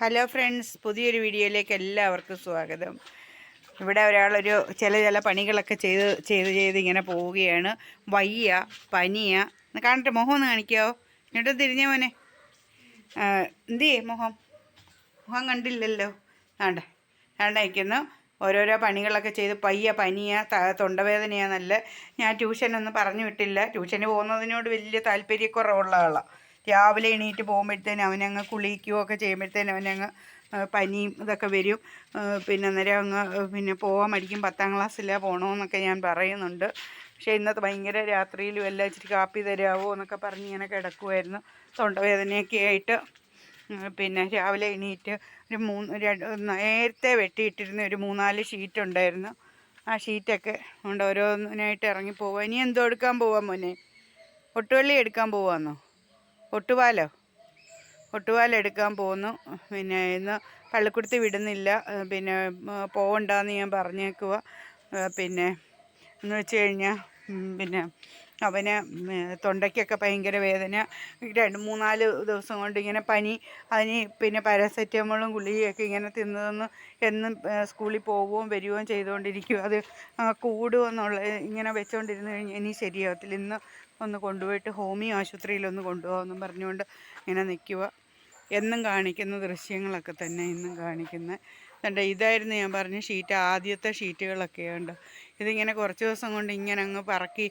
Hello friends പുതിയൊരു വീഡിയോയിലേക്ക് എല്ലാവർക്കും സ്വാഗതം. ഇവിടെ ഒരാളൊരു ചില ചില പണികളൊക്കെ ചെയ്ത് ചെയ്ത് ചെയ്ത് ഇങ്ങനെ പോവുകയാണ്. വയ്യ പനിയ. കാണട്ടെ മുഖം ഒന്ന് കാണിക്കാവോ എന്നിട്ട് തിരിഞ്ഞ മോനെ. എന്ത് മുഖം? മുഖം കണ്ടില്ലല്ലോ. ആണ്ടെ നിൽക്കുന്നു ഓരോരോ പണികളൊക്കെ ചെയ്ത് പയ്യ പനിയ തൊണ്ടവേദനയാണെന്നല്ല നല്ല. ഞാൻ ട്യൂഷനൊന്നും പറഞ്ഞു വിട്ടില്ല. ട്യൂഷന് പോകുന്നതിനോട് വലിയ താല്പര്യക്കുറവുള്ള ആളാണ് രാവിലെ എണീറ്റ് പോകുമ്പോഴത്തേനും അവനങ്ങ് കുളിക്കുകയൊക്കെ ചെയ്യുമ്പോഴത്തേന് അവനങ്ങ് പനിയും ഇതൊക്കെ വരും. പിന്നെ അന്നേരം അങ്ങ് പിന്നെ പോകാൻ മടിക്കും. പത്താം ക്ലാസ്സിലാണ് പോകണമെന്നൊക്കെ ഞാൻ പറയുന്നുണ്ട്. പക്ഷേ ഇന്നത്തെ ഭയങ്കര രാത്രിയിലും എല്ലാം ഇച്ചിരി കാപ്പി തരാമോ എന്നൊക്കെ പറഞ്ഞ് ഇങ്ങനെ കിടക്കുമായിരുന്നു തൊണ്ടവേദനയൊക്കെ ആയിട്ട് പിന്നെ രാവിലെ എണീറ്റ് ഒരു മൂന്ന് രണ്ട് നേരത്തെ വെട്ടിയിട്ടിരുന്ന ഒരു മൂന്നാൽ ഷീറ്റ് ഉണ്ടായിരുന്നു. ആ ഷീറ്റൊക്കെ കൊണ്ട് ഓരോന്നിനായിട്ട് ഇറങ്ങി പോവാ. ഇനി എന്തോ എടുക്കാൻ പോവാ മോനെ? ഒട്ടുവള്ളി എടുക്കാൻ പോവാന്നോ? ഒട്ടുപാലോ? ഒട്ടുപാലെടുക്കാൻ പോന്നു. പിന്നെ ഇന്ന് പള്ളിക്കുടുത്തി വിടുന്നില്ല. പിന്നെ ഉം, പോവണ്ടാന്ന് ഞാൻ പറഞ്ഞേക്കുക പിന്നെ എന്ന് വെച്ച് കഴിഞ്ഞാൽ പിന്നെ അവന് തൊണ്ടയ്ക്കൊക്കെ ഭയങ്കര വേദന. രണ്ട് മൂന്നാൽ ദിവസം കൊണ്ട് ഇങ്ങനെ പനി. അതിന് പിന്നെ പാരാസെറ്റമോളും ഗുളികയൊക്കെ ഇങ്ങനെ തിന്നതെന്ന് എന്നും സ്കൂളിൽ പോവുകയും വരികയും ചെയ്തുകൊണ്ടിരിക്കും അത് കൂടുമെന്നുള്ള ഇങ്ങനെ വെച്ചുകൊണ്ടിരുന്ന് കഴിഞ്ഞാൽ ഇനി ശരിയാവത്തില്ല. ഇന്ന് ഒന്ന് കൊണ്ടുപോയിട്ട് ഹോമിയോ ആശുപത്രിയിലൊന്ന് കൊണ്ടുപോകാമെന്നും പറഞ്ഞുകൊണ്ട് ഇങ്ങനെ നിൽക്കുക എന്നും കാണിക്കുന്ന ദൃശ്യങ്ങളൊക്കെ തന്നെ ഇന്നും കാണിക്കുന്നത് കണ്ട ഇതായിരുന്നു ഞാൻ പറഞ്ഞ ഷീറ്റ് ആദ്യത്തെ ഷീറ്റുകളൊക്കെയുണ്ട് ഇതിങ്ങനെ കുറച്ച് ദിവസം കൊണ്ട് ഇങ്ങനെ അങ്ങ് പറക്കി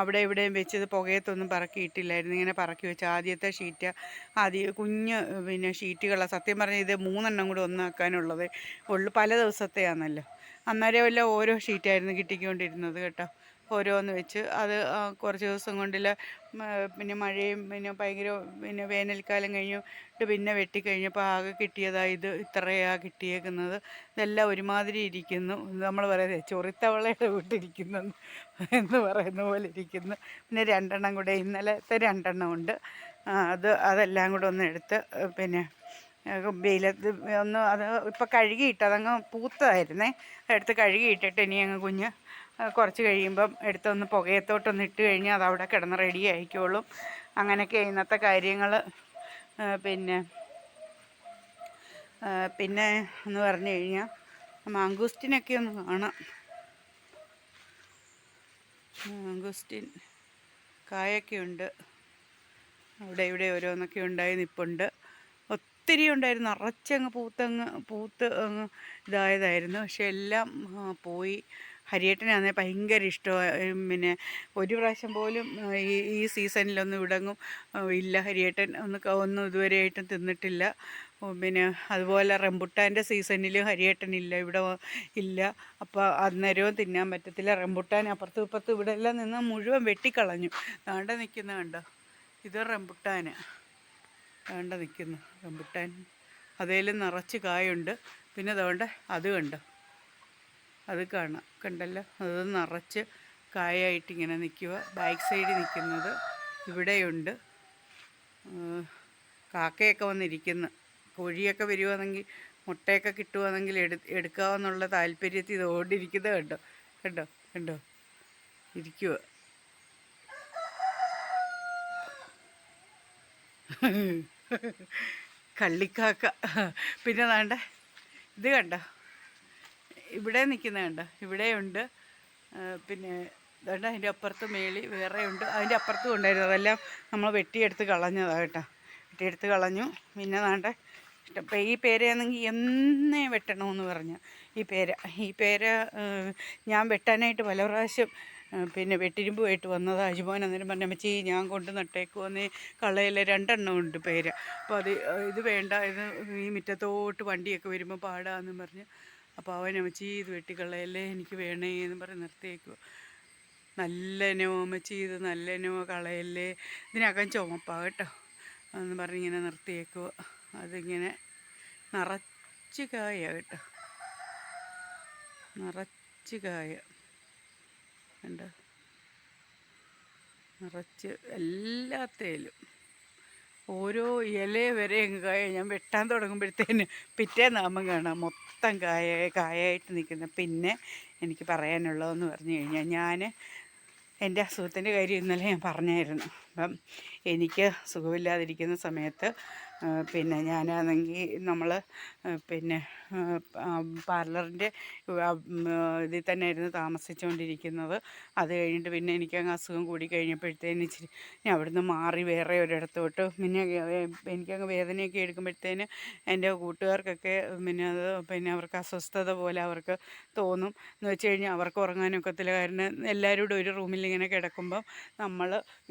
അവിടെ ഇവിടെയും വെച്ച് ഇത് പുകയത്തൊന്നും പറക്കിയിട്ടില്ലായിരുന്നു. ഇങ്ങനെ പറക്കി വെച്ച് ആദ്യത്തെ ഷീറ്റ് ആദ്യ കുഞ്ഞ് പിന്നെ ഷീറ്റുകളാണ് സത്യം പറഞ്ഞാൽ ഇത് മൂന്നെണ്ണം കൂടി ഒന്നാക്കാനുള്ളത് ഉള്ളു. പല ദിവസത്തെയാണല്ലോ അന്നേരം എല്ലാം ഓരോ ഷീറ്റായിരുന്നു കിട്ടിക്കൊണ്ടിരുന്നത് കേട്ടോ. ഓരോന്ന് വെച്ച്. അത് കുറച്ച് ദിവസം കൊണ്ടില്ല പിന്നെ മഴയും പിന്നെ ഭയങ്കര പിന്നെ വേനൽക്കാലം കഴിഞ്ഞിട്ട് പിന്നെ വെട്ടിക്കഴിഞ്ഞപ്പോൾ ആകെ കിട്ടിയതാ ഇത് ഇത്രയാ കിട്ടിയേക്കുന്നത്. ഇതെല്ലാം ഒരുമാതിരി ഇരിക്കുന്നു. നമ്മൾ പറയുന്നത് ചൊറിത്തവളയുടെ വീട്ടിരിക്കുന്നു എന്ന് പറയുന്ന പോലെ ഇരിക്കുന്നു. പിന്നെ രണ്ടെണ്ണം കൂടെ ഇന്നലത്തെ രണ്ടെണ്ണം ഉണ്ട്. അത് അതെല്ലാം കൂടെ ഒന്ന് എടുത്ത് പിന്നെ വെയിലത്ത് ഒന്ന് അത് ഇപ്പം കഴുകിയിട്ട് അതങ്ങ് പൂത്തതായിരുന്നേ. എടുത്ത് കഴുകിയിട്ടിട്ട് ഇനി അങ്ങ് കുഞ്ഞ് കുറച്ച് കഴിയുമ്പം എടുത്തൊന്ന് പുകയത്തോട്ടൊന്ന് ഇട്ട് കഴിഞ്ഞാൽ അത് അവിടെ കിടന്ന് റെഡി ആയിക്കോളും. അങ്ങനെയൊക്കെ ഇന്നത്തെ കാര്യങ്ങൾ പിന്നെ പിന്നെ എന്ന് പറഞ്ഞു കഴിഞ്ഞാൽ മാങ്കൂസ്റ്റിനൊക്കെ ഒന്ന് കാണാം. മാങ്കൂസ്റ്റിൻ കായൊക്കെ ഉണ്ട്. അവിടെ ഇവിടെ ഓരോന്നൊക്കെ ഉണ്ടായി നിൽപ്പുണ്ട് ഒത്തിരി ഉണ്ടായിരുന്നു. നിറച്ചങ്ങ് പൂത്തങ്ങ് പൂത്ത് അങ്ങ് ഇതായതായിരുന്നു. പക്ഷെ എല്ലാം പോയി. ഹരിയേട്ടനാണെങ്കിൽ ഭയങ്കര ഇഷ്ടമാണ് പിന്നെ ഒരു പ്രാവശ്യം പോലും ഈ ഈ സീസണിലൊന്നും ഇടങ്ങും ഇല്ല ഹരിയേട്ടൻ ഒന്ന് ഒന്നും ഇതുവരെയായിട്ടും തിന്നിട്ടില്ല. പിന്നെ അതുപോലെ റംബുട്ടാന്റെ സീസണിലും ഹരിയേട്ടനില്ല ഇവിടെ വ- ഇല്ല. അപ്പോൾ അന്നേരവും തിന്നാൻ പറ്റത്തില്ല. റംബുട്ടാൻ അപ്പുറത്തും ഇപ്പുറത്തും ഇവിടെ എല്ലാം നിന്ന് മുഴുവൻ വെട്ടിക്കളഞ്ഞു. താണ്ട നിൽക്കുന്ന കണ്ടോ? ഇത് റംബുട്ടാന്. താണ്ട നിൽക്കുന്നു റംബുട്ടാൻ. അതേലും നിറച്ച് കായുണ്ട്. പിന്നെ അതുകൊണ്ട് അത് കണ്ടോ? അത് കാണാം. കണ്ടല്ലോ? അത് നിറച്ച് കായായിട്ട് ഇങ്ങനെ നിൽക്കുക ബാക്ക് സൈഡിൽ നിൽക്കുന്നത് ഇവിടെയുണ്ട്. കാക്കയൊക്കെ വന്നിരിക്കുന്നു. കോഴിയൊക്കെ വരുവാണെങ്കിൽ മുട്ടയൊക്കെ കിട്ടുവാണെങ്കിൽ എടു എടുക്കാമെന്നുള്ള താല്പര്യത്തിൽ ഇത് കണ്ടോ? കണ്ടോ? കണ്ടോ? ഇരിക്കുക കള്ളിക്കാക്ക. പിന്നെ വേണ്ട? ഇത് കണ്ടോ? ഇവിടെ നിൽക്കുന്ന കണ്ടോ? ഇവിടെയുണ്ട് പിന്നെ ഇതുകൊണ്ട് അതിന്റെ അപ്പുറത്ത് മേളി വേറെ ഉണ്ട്. അതിന്റെ അപ്പുറത്തും ഉണ്ടായിരുന്നു. അതെല്ലാം നമ്മൾ വെട്ടിയെടുത്ത് കളഞ്ഞതാണ് കേട്ടോ. വെട്ടിയെടുത്ത് കളഞ്ഞു. പിന്നെ നാണ്ടെ ഇഷ്ടം. ഈ പേരയാണെങ്കിൽ എന്നേ വെട്ടണമെന്ന് പറഞ്ഞു. ഈ പേര് ഈ പേര് ഞാൻ വെട്ടാനായിട്ട് പല പ്രാവശ്യം പിന്നെ വെട്ടിരുമ്പ് പോയിട്ട് വന്നത്. അജുമോൻ അന്നേരം പറഞ്ഞ അമ്മച്ചി ഞാൻ കൊണ്ട് നട്ടേക്കുവന്ന്. കളയിൽ രണ്ടെണ്ണം ഉണ്ട് പേര. അപ്പോൾ അത് ഇത് വേണ്ട. ഇത് ഈ മുറ്റത്തോട്ട് വണ്ടിയൊക്കെ വരുമ്പോൾ പാടാന്ന് പറഞ്ഞ് അപ്പോൾ അവൻ അമ്മച്ചി ഇത് വെട്ടിക്കളയല്ലേ? എനിക്ക് വേണേ എന്ന് പറഞ്ഞ് നിർത്തിയേക്കുക നല്ല ഇനമോ അമ്മച്ചി ഇത് നല്ല ഇനമോ കളയല്ലേ? ഇതിനകം ചുമപ്പാ കേട്ടോ എന്ന് പറഞ്ഞിങ്ങനെ നിർത്തിയേക്കുക അതിങ്ങനെ നിറച്ച് കായ കേട്ടോ. നിറച്ച് കായ. കണ്ടോ? നിറച്ച് എല്ലാത്തേലും. ഓരോ ഇല വരെ കായ. ഞാൻ വെട്ടാൻ തുടങ്ങുമ്പോഴത്തേന് പിറ്റേ നാമം കാണാം. മൊത്തം കായ കായായിട്ട് നിൽക്കുന്ന. പിന്നെ എനിക്ക് പറയാനുള്ളതെന്ന് പറഞ്ഞു കഴിഞ്ഞാൽ ഞാൻ എന്റെ അസുഖത്തിന്റെ കാര്യം ഇന്നലെ ഞാൻ പറഞ്ഞായിരുന്നു. അപ്പം എനിക്ക് സുഖമില്ലാതിരിക്കുന്ന സമയത്ത് പിന്നെ ഞാനാണെങ്കിൽ നമ്മൾ പിന്നെ പാർലറിന്റെ ഇതിൽ തന്നെ ആയിരുന്നു താമസിച്ചുകൊണ്ടിരിക്കുന്നത് അത് കഴിഞ്ഞിട്ട് പിന്നെ എനിക്ക് അങ്ങ് അസുഖം കൂടി കഴിഞ്ഞപ്പോഴത്തേന് ഇച്ചിരി ഞാൻ അവിടുന്ന് മാറി വേറെ ഒരിടത്തോട്ട്. പിന്നെ എനിക്കങ്ങ് വേദനയൊക്കെ എടുക്കുമ്പോഴത്തേന് എന്റെ കൂട്ടുകാർക്കൊക്കെ പിന്നെ അത് പിന്നെ അവർക്ക് അസ്വസ്ഥത പോലെ അവർക്ക് തോന്നും. എന്ന് വെച്ച് കഴിഞ്ഞാൽ അവർക്ക് ഉറങ്ങാനൊക്കത്തില്ല കാരണം എല്ലാവരും ഒരു റൂമിൽ ഇങ്ങനെ കിടക്കുമ്പം നമ്മൾ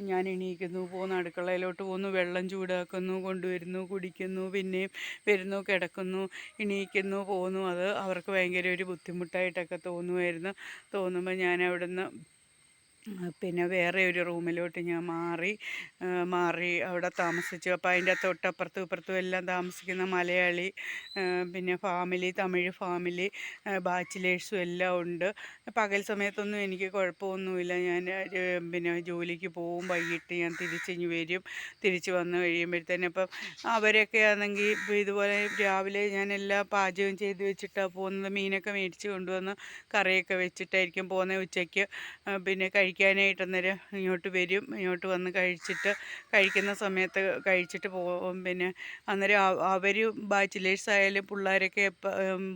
ഞാൻ എണീക്കുന്നു പോകുന്നു അടുക്കളയിലോട്ട് പോകുന്നു വെള്ളം ചൂടാക്കുന്നു കൊണ്ടുവരുന്നു കുടിക്കുന്നു പിന്നെയും വരുന്നു കിടക്കുന്നു എണീക്കുന്നു പോകുന്നു അത് അവർക്ക് ഭയങ്കര ഒരു ബുദ്ധിമുട്ടായിട്ടൊക്കെ തോന്നുമായിരുന്നു. തോന്നുമ്പോൾ ഞാൻ അവിടുന്ന് പിന്നെ വേറെ ഒരു റൂമിലോട്ട് ഞാൻ മാറി മാറി അവിടെ താമസിച്ചു. അപ്പോൾ അതിന്റെ തൊട്ടപ്പുറത്തും ഇപ്പുറത്തും എല്ലാം താമസിക്കുന്ന മലയാളി പിന്നെ ഫാമിലി തമിഴ് ഫാമിലി ബാച്ചിലേഴ്സും എല്ലാം ഉണ്ട്. പകൽ സമയത്തൊന്നും എനിക്ക് കുഴപ്പമൊന്നുമില്ല. ഞാൻ പിന്നെ ജോലിക്ക് പോവും വൈകിട്ട് ഞാൻ തിരിച്ചിഞ്ഞ് വരും. തിരിച്ച് വന്ന് കഴിയുമ്പോഴത്തേനും അപ്പം അവരൊക്കെ ആണെങ്കിൽ ഇതുപോലെ രാവിലെ ഞാൻ എല്ലാം പാചകം ചെയ്ത് വെച്ചിട്ടാണ് പോകുന്നത്. മീനൊക്കെ മേടിച്ച് കൊണ്ടുവന്ന് കറിയൊക്കെ വെച്ചിട്ടായിരിക്കും പോകുന്നത്. ഉച്ചയ്ക്ക് പിന്നെ കഴിക്കാൻ കഴിക്കാനായിട്ട് അന്നേരം ഇങ്ങോട്ട് വരും. ഇങ്ങോട്ട് വന്ന് കഴിച്ചിട്ട് കഴിക്കുന്ന സമയത്ത് കഴിച്ചിട്ട് പോകും. പിന്നെ അന്നേരം അവർ ബാച്ചിലേഴ്സ് ആയാലും പിള്ളേരൊക്കെ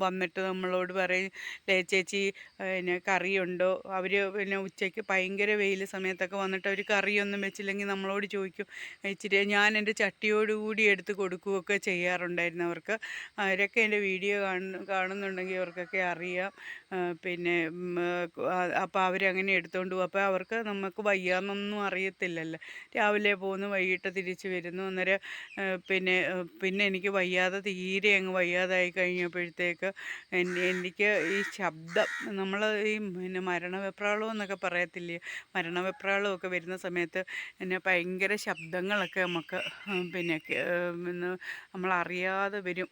വന്നിട്ട് നമ്മളോട് പറയും ലേ ചേച്ചി പിന്നെ കറിയുണ്ടോ? അവർ പിന്നെ ഉച്ചയ്ക്ക് ഭയങ്കര വെയിൽ സമയത്തൊക്കെ വന്നിട്ട് അവർ കറിയൊന്നും വെച്ചില്ലെങ്കിൽ നമ്മളോട് ചോദിക്കും ഇച്ചിരി ഞാൻ എന്റെ ചട്ടിയോടുകൂടി എടുത്ത് കൊടുക്കുകയൊക്കെ ചെയ്യാറുണ്ടായിരുന്നു അവർക്ക്. അവരൊക്കെ എന്റെ വീഡിയോ കാണുന്നുണ്ടെങ്കിൽ അവർക്കൊക്കെ അറിയാം. പിന്നെ അപ്പോൾ അവരങ്ങനെ എടുത്തുകൊണ്ട് പോകും അപ്പോൾ അവർക്ക് നമുക്ക് വയ്യാന്നൊന്നും അറിയത്തില്ലല്ലോ. രാവിലെ പോകുന്നു വൈകിട്ട് തിരിച്ച് വരുന്നു അന്നേരം പിന്നെ പിന്നെ എനിക്ക് വയ്യാതെ തീരെ അങ്ങ് വയ്യാതായി കഴിഞ്ഞപ്പോഴത്തേക്ക് എനിക്ക് ഈ ശബ്ദം നമ്മൾ ഈ പിന്നെ മരണവെപ്രാളം എന്നൊക്കെ പറയത്തില്ലേ? മരണവെപ്രാളമൊക്കെ വരുന്ന സമയത്ത് എന്നെ ഭയങ്കര ശബ്ദങ്ങളൊക്കെ നമുക്ക് പിന്നെ നമ്മളറിയാതെ വരും.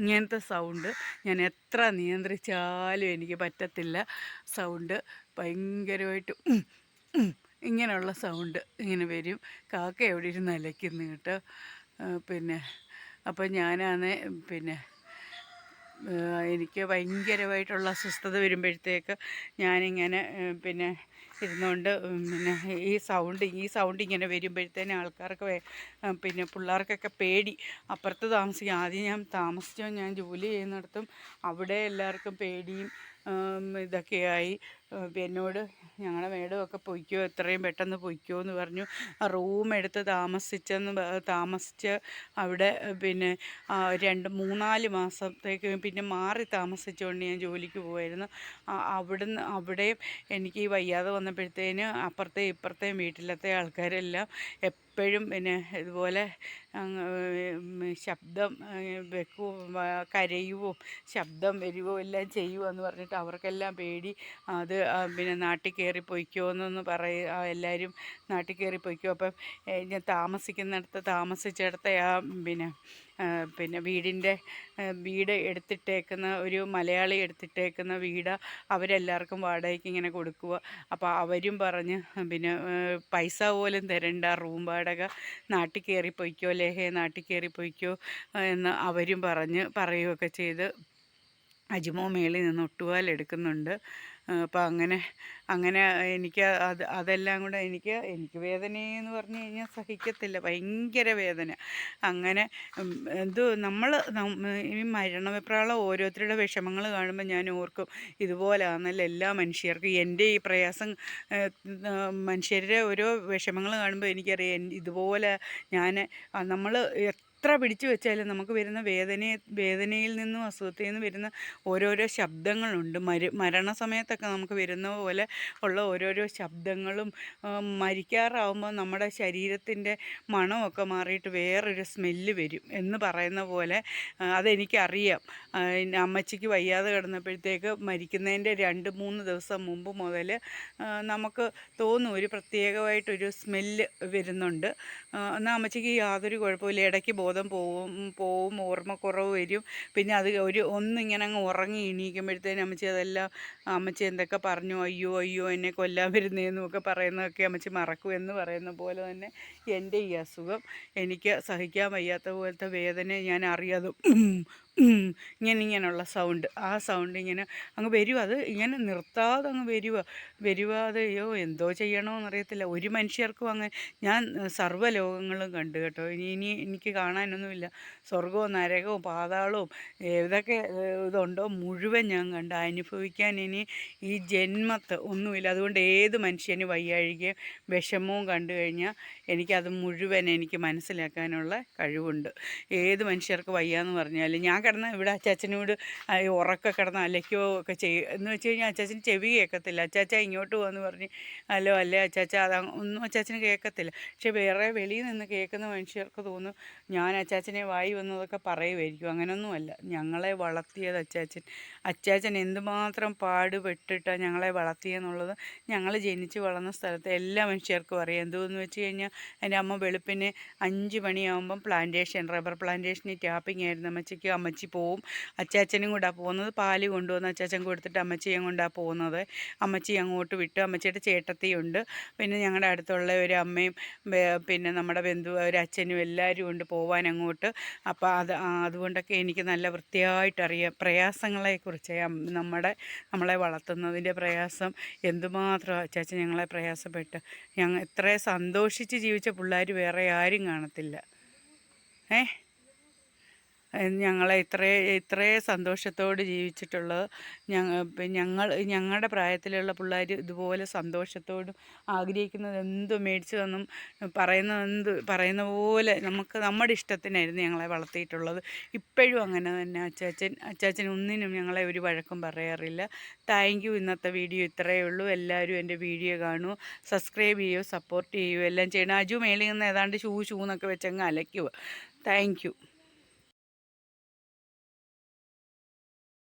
ഇങ്ങനത്തെ സൗണ്ട്. ഞാൻ എത്ര നിയന്ത്രിച്ചാലും എനിക്ക് പറ്റത്തില്ല. സൗണ്ട് ഭയങ്കരമായിട്ട് ഇങ്ങനെയുള്ള സൗണ്ട് ഇങ്ങനെ വരും. കാക്ക എവിടെ ഇരുന്ന് അലയ്ക്കുന്നു കേട്ടോ. പിന്നെ അപ്പോൾ ഞാനാണ് പിന്നെ എനിക്ക് ഭയങ്കരമായിട്ടുള്ള അസ്വസ്ഥത വരുമ്പോഴത്തേക്ക് ഞാനിങ്ങനെ പിന്നെ ഇരുന്നുകൊണ്ട് പിന്നെ ഈ സൗണ്ട് ഈ സൗണ്ട് ഇങ്ങനെ വരുമ്പോഴത്തേന് ആൾക്കാർക്ക് പിന്നെ പിള്ളേർക്കൊക്കെ പേടി. അപ്പുറത്ത് താമസിക്കും. ആദ്യം ഞാൻ താമസിച്ചോ ഞാൻ ജോലി ചെയ്യുന്നിടത്തും അവിടെ എല്ലാവർക്കും പേടിയും ഇതൊക്കെയായി. എന്നോട് ഞങ്ങളുടെ മേടമൊക്കെ പൊയ്ക്കോ എത്രയും പെട്ടെന്ന് പൊയ്ക്കോ എന്ന് പറഞ്ഞു. ആ റൂം എടുത്ത് താമസിച്ചെന്ന് താമസിച്ച് അവിടെ പിന്നെ രണ്ട് മൂന്നാൽ മാസത്തേക്ക് പിന്നെ മാറി താമസിച്ചുകൊണ്ട് ഞാൻ ജോലിക്ക് പോയിരുന്നു അവിടുന്ന് അവിടെയും എനിക്ക് വയ്യാതെ വന്നപ്പോഴത്തേന് അപ്പുറത്തെ ഇപ്പുറത്തെയും വീട്ടിലത്തെ ആൾക്കാരെല്ലാം എപ്പോഴും പിന്നെ ഇതുപോലെ ശബ്ദം വെക്കുവോ കരയുവോ ശബ്ദം വരുവോ എല്ലാം ചെയ്യുമോ എന്ന് പറഞ്ഞിട്ട് അവർക്കെല്ലാം പേടി. അത് പിന്നെ നാട്ടിൽ കയറി പൊയ്ക്കോ എന്നൊന്ന് പറയും എല്ലാവരും നാട്ടിൽ കയറി പൊയ്ക്കോ. അപ്പം ഞാൻ താമസിക്കുന്നിടത്ത് താമസിച്ചിടത്തെ ആ പിന്നെ പിന്നെ വീടിന്റെ വീട് എടുത്തിട്ടേക്കുന്ന ഒരു മലയാളി എടുത്തിട്ടേക്കുന്ന വീട് അവരെല്ലാവർക്കും വാടകയ്ക്ക് ഇങ്ങനെ കൊടുക്കുക. അപ്പോൾ അവരും പറഞ്ഞ് പിന്നെ പൈസ പോലും തരണ്ട റൂം വാടക നാട്ടിൽ കയറി പൊയ്ക്കോ ലേഹേ നാട്ടിൽ കയറി പൊയ്ക്കോ എന്ന് അവരും പറഞ്ഞ് പറയുകയൊക്കെ ചെയ്ത് അജിമോ മേളിൽ നിന്ന് ഒട്ടുപാൽ എടുക്കുന്നുണ്ട്. അപ്പോൾ അങ്ങനെ അങ്ങനെ എനിക്ക് അത് അതെല്ലാം കൂടെ എനിക്ക് എനിക്ക് വേദനയെന്ന് പറഞ്ഞു കഴിഞ്ഞാൽ സഹിക്കത്തില്ല. ഭയങ്കര വേദന. അങ്ങനെ എന്തോ നമ്മൾ ഈ മരണവിപ്രാളം ഓരോരുത്തരുടെ വിഷമങ്ങൾ കാണുമ്പോൾ ഞാൻ ഓർക്കും ഇതുപോലാണെന്നല്ല എല്ലാ മനുഷ്യർക്കും എന്റെ ഈ പ്രയാസം മനുഷ്യരുടെ ഓരോ വിഷമങ്ങൾ കാണുമ്പോൾ എനിക്കറിയാം ഇതുപോലെ ഞാൻ നമ്മൾ എത്ര പിടിച്ചു വെച്ചാലും നമുക്ക് വരുന്ന വേദനയെ വേദനയിൽ നിന്നും അസുഖത്തിൽ നിന്നും വരുന്ന ഓരോരോ ശബ്ദങ്ങളുണ്ട്. മരണ സമയത്തൊക്കെ നമുക്ക് വരുന്ന പോലെ ഉള്ള ഓരോരോ ശബ്ദങ്ങളും മരിക്കാറാവുമ്പോൾ നമ്മുടെ ശരീരത്തിന്റെ മണമൊക്കെ മാറിയിട്ട് വേറൊരു സ്മെല്ല് വരും എന്ന് പറയുന്ന പോലെ അതെനിക്കറിയാം. അമ്മച്ചിക്ക് വയ്യാതെ കിടന്നപ്പോഴത്തേക്ക് മരിക്കുന്നതിന്റെ രണ്ട് മൂന്ന് ദിവസം മുമ്പ് മുതൽ നമുക്ക് തോന്നും ഒരു പ്രത്യേകമായിട്ടൊരു സ്മെല്ല് വരുന്നുണ്ട്. എന്നാൽ അമ്മച്ചിക്ക് യാതൊരു കുഴപ്പമില്ല ഇടയ്ക്ക് ബോധം പോവും പോവും ഓർമ്മക്കുറവ് വരും. പിന്നെ അത് ഒരു ഒന്നിങ്ങനെ അങ്ങ് ഉറങ്ങി എണീക്കുമ്പോഴത്തേനും അമ്മച്ചി അതെല്ലാം അമ്മച്ചി എന്തൊക്കെ പറഞ്ഞു അയ്യോ അയ്യോ എന്നെ കൊല്ലാൻ വരുന്നതെന്നൊക്കെ പറയുന്നതൊക്കെ അമ്മച്ചി മറക്കും എന്ന് പറയുന്ന പോലെ തന്നെ എന്റെ ഈ അസുഖം എനിക്ക് സഹിക്കാൻ വയ്യാത്ത പോലത്തെ വേദന ഞാൻ അറിയാതെ ഇങ്ങനെ ഇങ്ങനെയുള്ള സൗണ്ട് ആ സൗണ്ട് ഇങ്ങനെ അങ്ങ് വരുവ. അത് ഇങ്ങനെ നിർത്താതെ അങ്ങ് വരുവ. വരുവാതെ അയ്യോ എന്തോ ചെയ്യണമെന്നറിയത്തില്ല ഒരു മനുഷ്യർക്കും അങ്ങ് ഞാൻ സർവ ലോകങ്ങളും കണ്ടു കേട്ടോ. ഇനി ഇനി എനിക്ക് കാണാനൊന്നുമില്ല. സ്വർഗവും നരകവും പാതാളവും ഏതൊക്കെ ഇതുണ്ടോ മുഴുവൻ ഞാൻ കണ്ട്. അനുഭവിക്കാൻ ഇനി ഈ ജന്മത്ത് ഒന്നുമില്ല. അതുകൊണ്ട് ഏത് മനുഷ്യന് വയ്യാഴികയും വിഷമവും കണ്ടു കഴിഞ്ഞാൽ എനിക്കത് മുഴുവൻ എനിക്ക് മനസ്സിലാക്കാനുള്ള കഴിവുണ്ട്. ഏത് മനുഷ്യർക്ക് വയ്യാന്ന് പറഞ്ഞാൽ ഞാൻ കിടന്ന ഇവിടെ അച്ചാച്ചനോട് ഉറക്കെ കിടന്ന് അലക്കുകയോ ഒക്കെ ചെയ്യും. എന്ന് വെച്ച് കഴിഞ്ഞാൽ അച്ചാച്ചന് ചെവി കേൾക്കത്തില്ല. അച്ചാച്ച ഇങ്ങോട്ട് പോകുമെന്ന് പറഞ്ഞ് അല്ലോ അല്ലേ അച്ചാച്ച? അത് ഒന്നും അച്ചാച്ചന് കേൾക്കത്തില്ല. പക്ഷെ വേറെ വെളിയിൽ നിന്ന് കേൾക്കുന്ന മനുഷ്യർക്ക് തോന്നും ഞാൻ അച്ചാച്ചനെ വായി വന്നതൊക്കെ പറയുമായിരിക്കും അങ്ങനെയൊന്നുമല്ല ഞങ്ങളെ വളർത്തിയത് അച്ചാച്ചൻ. അച്ചാച്ചൻ എന്തുമാത്രം പാടുപെട്ടിട്ടാണ് ഞങ്ങളെ വളർത്തിയെന്നുള്ളത് ഞങ്ങൾ ജനിച്ച് വളർന്ന സ്ഥലത്തെ എല്ലാ മനുഷ്യർക്കും അറിയാം. എന്തുവെന്ന് വെച്ച് കഴിഞ്ഞാൽ എന്റെ അമ്മ വെളുപ്പിന് അഞ്ച് മണിയാകുമ്പം പ്ലാന്റേഷൻ റബ്ബർ പ്ലാന്റേഷനിൽ ടാപ്പിംഗ് ആയിരുന്നു അമ്മച്ചിക്ക് അമ്മച്ചി പോവും. അച്ചാച്ചനും കൂടാ പോകുന്നത്. പാൽ കൊണ്ടുവന്ന് അച്ചാച്ചൻ കൊടുത്തിട്ട് അമ്മച്ചിയും കൊണ്ടാണ് പോകുന്നത്. അമ്മച്ചി അങ്ങോട്ട് വിട്ടു. അമ്മച്ചിയുടെ ചേട്ടത്തിയുണ്ട്. പിന്നെ ഞങ്ങളുടെ അടുത്തുള്ള ഒരു അമ്മയും പിന്നെ നമ്മുടെ ബന്ധു ഒരു അച്ഛനും എല്ലാവരും ഉണ്ട് പോവാൻ അങ്ങോട്ട്. അപ്പോൾ അത് അതുകൊണ്ടൊക്കെ എനിക്ക് നല്ല വൃത്തിയായിട്ട് അറിയാം പ്രയാസങ്ങളെക്കുറിച്ച് നമ്മുടെ നമ്മളെ വളർത്തുന്നതിന്റെ പ്രയാസം. എന്തുമാത്രം അച്ചാച്ചൻ ഞങ്ങളെ പ്രയാസപ്പെട്ട്. ഞങ്ങൾ ഇത്രയും സന്തോഷിച്ച് ജീവിച്ച പിള്ളേർ വേറെ ആരും കാണത്തില്ല. ഏ? ഞങ്ങളെ ഇത്രേ ഇത്രേ സന്തോഷത്തോട് ജീവിച്ചിട്ടുള്ളത്. ഞങ്ങൾ ഞങ്ങൾ ഞങ്ങളുടെ പ്രായത്തിലുള്ള പിള്ളേർ ഇതുപോലെ സന്തോഷത്തോടും ആഗ്രഹിക്കുന്നത് എന്തും മേടിച്ചു തന്നും പറയുന്നത് എന്ത് പറയുന്ന പോലെ നമുക്ക് നമ്മുടെ ഇഷ്ടത്തിനായിരുന്നു ഞങ്ങളെ വളർത്തിയിട്ടുള്ളത്. ഇപ്പോഴും അങ്ങനെ തന്നെ. അച്ചാച്ചൻ അച്ചാച്ചൻ ഒന്നിനും ഞങ്ങളെ ഒരു വഴക്കും പറയാറില്ല. താങ്ക് യു ഇന്നത്തെ വീഡിയോ ഇത്രയേ ഉള്ളൂ. എല്ലാവരും എന്റെ വീഡിയോ കാണൂ. സബ്സ്ക്രൈബ് ചെയ്യൂ സപ്പോർട്ട് ചെയ്യൂ. എല്ലാം ചെയ്യണം. അജു മേളിൽ നിന്ന് ഏതാണ്ട് ഷൂ ഷൂ എന്നൊക്കെ വെച്ചങ്ങ് അലയ്ക്കുക താങ്ക്